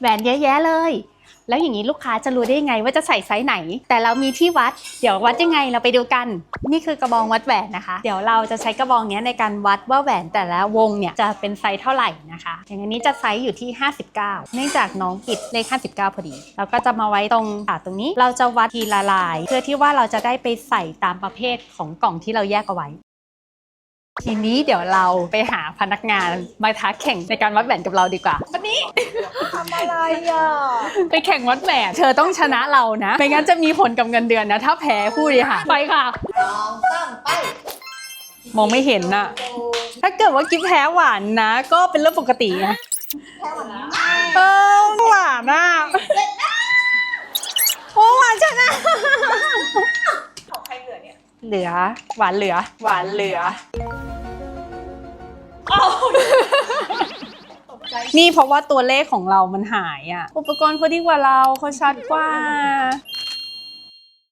แหวนเยอะแยะเลย แล้วอย่างนี้ลูกค้าจะรู้ได้ยังไงว่าจะใส่ไซส์ไหน แต่เรามีที่วัด เดี๋ยววัดยังไงเราไปดูกัน นี่คือกระบองวัดแหวนนะคะ เดี๋ยวเราจะใช้กระบองนี้ในการวัดว่าแหวนแต่ละวงเนี่ยจะเป็นไซส์เท่าไหร่นะคะ อย่างอันนี้จะไซส์อยู่ที่ 59 เนื่องจากน้องปิดเลข 59 พอดี เราก็จะมาไว้ตรงขาตรงนี้ เราจะวัดทีละลาย เพื่อที่ว่าเราจะได้ไปใส่ตามประเภทของกล่องที่เราแยกเอาไว้ ทีนี้เดี๋ยวเราไปหาพนักงานมาท้าแข่งในการวัดแหวนกับเราดีกว่าวันนี้ ทำอะไรอะ ไปแข่งวัดแหวนเธอต้องชนะเรานะ ไม่งั้นจะมีผลกับเงินเดือนนะ ถ้าแพ้ผู้บริหารไปค่ะสองสามไปมองไม่เห็นน่ะ ถ้าเกิดว่ากิ๊บแพ้หวานนะ ก็เป็นเรื่องปกตินะแค่วันนี้เออหวานอะโอ้หวานชนะของใครเหลือเนี่ย เหลือ หวานเหลือ หวานเหลือ นี่เพราะว่าตัวเลขของเรามันหายอะ อุปกรณ์เขาดีกว่าเราเขาชัดกว่า